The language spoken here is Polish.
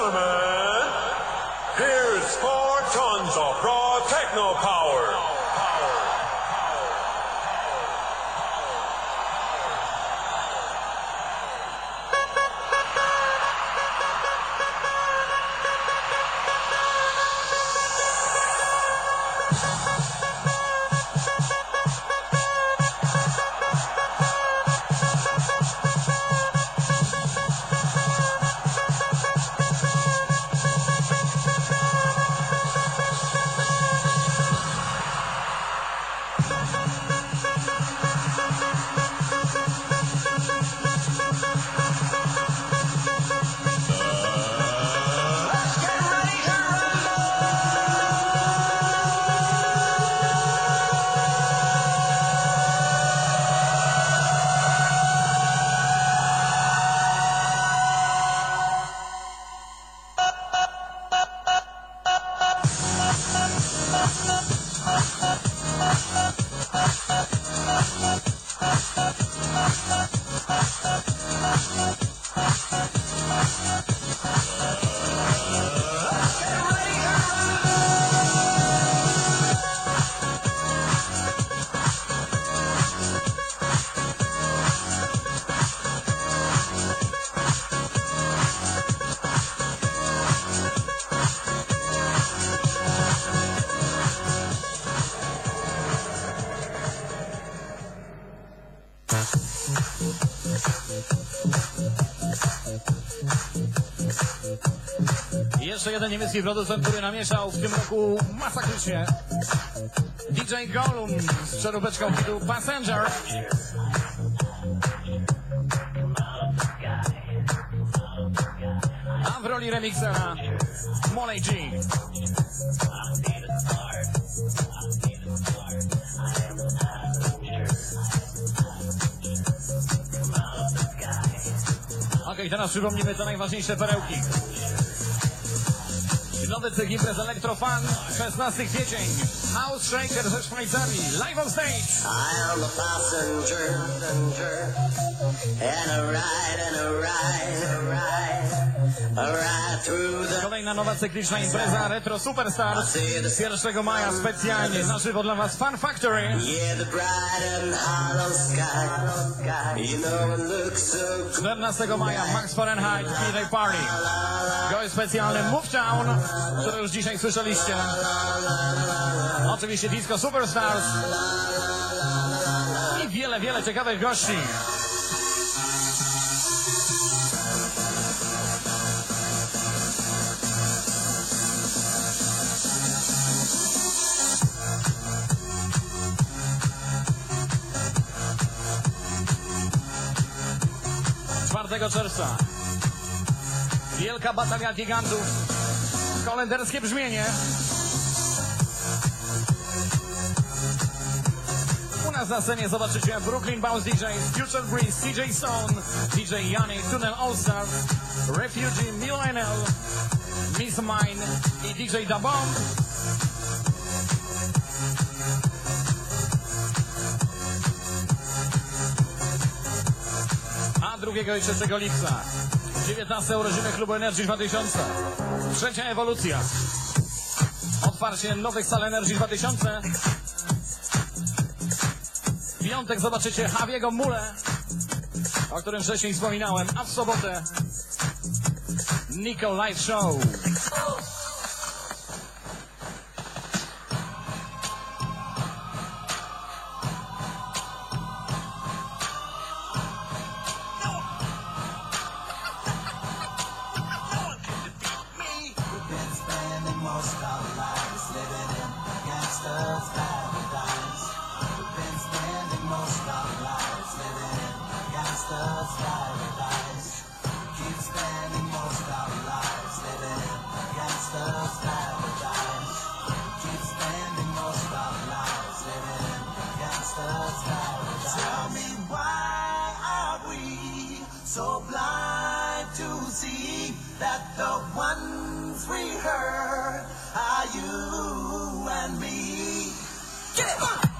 Gentlemen, here's four tons of raw techno ハハハハ! Jeszcze jeden niemiecki producent, który namieszał w tym roku masakrycznie. DJ Gollum z przeróbeczką hitu Passenger. A w roli remixera Molly G. Okej, teraz przypomnimy te najważniejsze perełki. Nowy cykl imprez Electrofan, 16 kwiecień. House Shaker ze Szwajcarii, live on stage. I am a passenger, and a ride, and a ride, a ride, Kolejna nowa cykliczna impreza Retro Superstars. 1 maja specjalnie na żywo dla Was Fun Factory. You know it looks so good. 14 maja Max Fahrenheit DJ Party. Gość specjalny Move Town, który już dzisiaj słyszeliście. Oczywiście Disco Superstars. I wiele, wiele ciekawych gości. Czwartego czerwca. Wielka batalia gigantów. Holenderskie brzmienie. U nas na scenie zobaczycie Brooklyn Bounce DJs, Future Breeze, CJ Stone, DJ Yanni, Tunnel All Stars, Refugee, NL, Miss Mine i DJ Da Bomb. 2 i 3 lipca 19 urodziny klubu Energy 2000. Trzecia ewolucja. Otwarcie nowych sal Energy 2000. W piątek zobaczycie Javiego Mule, o którym wcześniej wspominałem, a w sobotę Nico Live Show. Living in gangster's paradise. We've been spending most of our lives living in gangster's paradise. Keep spending most of our lives living in gangster's paradise. Keep spending most of our lives living in gangster's paradise. Tell me why are we so blind to see that the ones we hurt you and me. Get it!